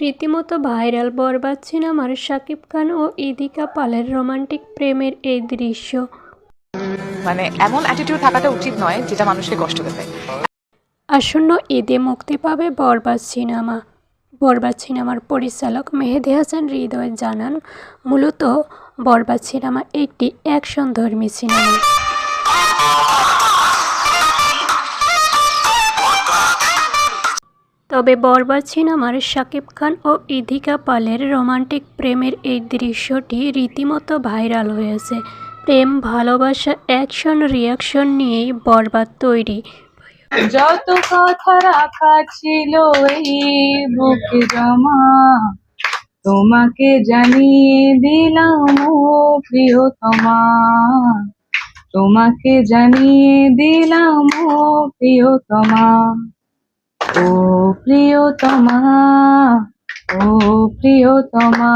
রীতিমতো ভাইরাল বরবাদ সিনেমার শাকিব খান ও ইদিকা পালের রোমান্টিক প্রেমের এই দৃশ্য। মানে এমন অ্যাটিটিউড থাকাটা উচিত নয় যেটা মানুষকে কষ্ট দেবে আসন্ন ঈদে মুক্তি পাবে বরবাদ সিনেমা। বরবাদ সিনেমার পরিচালক মেহেদি হাসান হৃদয় জানান মূলত বরবাদ সিনেমা একটি অ্যাকশনধর্মী সিনেমা। তবে বরবাদ সিনেমার শাকিব খান ও ইধিকা পালের রোমান্টিক প্রেমের এই দৃশ্যটি রীতিমতো ভাইরাল হয়েছে। প্রেম, ভালোবাসা, অ্যাকশন, রিয়াকশন নিয়েই বরবাদ তৈরি। যত কথা রাখা ছিল এই বুকে জমা, তোমাকে জানিয়ে দিলাম প্রিয়তমা। তোমাকে জানিয়ে দিলাম প্রিয়তমা। ও প্রিয়তমা ও প্রিয়তমা।